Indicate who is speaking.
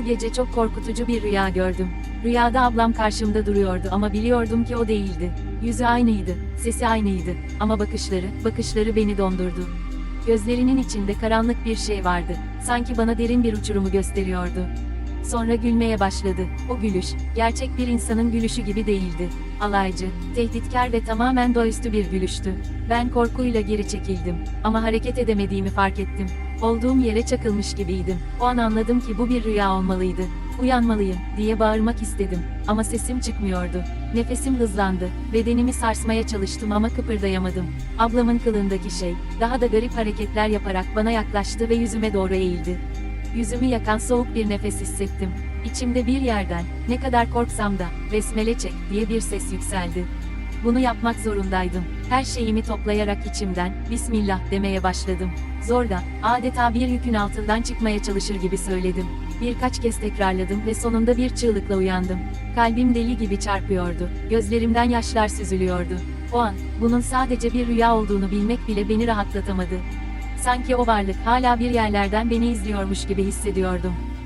Speaker 1: Bu gece çok korkutucu bir rüya gördüm. Rüyada ablam karşımda duruyordu ama biliyordum ki o değildi. Yüzü aynıydı, sesi aynıydı ama bakışları, bakışları beni dondurdu. Gözlerinin içinde karanlık bir şey vardı. Sanki bana derin bir uçurumu gösteriyordu. Sonra gülmeye başladı. O gülüş, gerçek bir insanın gülüşü gibi değildi. Alaycı, tehditkar ve tamamen doğaüstü bir gülüştü. Ben korkuyla geri çekildim. Ama hareket edemediğimi fark ettim. Olduğum yere çakılmış gibiydim. O an anladım ki bu bir rüya olmalıydı. Uyanmalıyım, diye bağırmak istedim. Ama sesim çıkmıyordu. Nefesim hızlandı. Bedenimi sarsmaya çalıştım ama kıpırdayamadım. Ablamın kılındaki şey, daha da garip hareketler yaparak bana yaklaştı ve yüzüme doğru eğildi. Yüzümü yakan soğuk bir nefes hissettim. İçimde bir yerden, ne kadar korksam da, besmele çek, diye bir ses yükseldi. Bunu yapmak zorundaydım. Her şeyimi toplayarak içimden, Bismillah demeye başladım. Zor da, adeta bir yükün altından çıkmaya çalışır gibi söyledim. Birkaç kez tekrarladım ve sonunda bir çığlıkla uyandım. Kalbim deli gibi çarpıyordu. Gözlerimden yaşlar süzülüyordu. O an, bunun sadece bir rüya olduğunu bilmek bile beni rahatlatamadı. Sanki o varlık hala bir yerlerden beni izliyormuş gibi hissediyordum.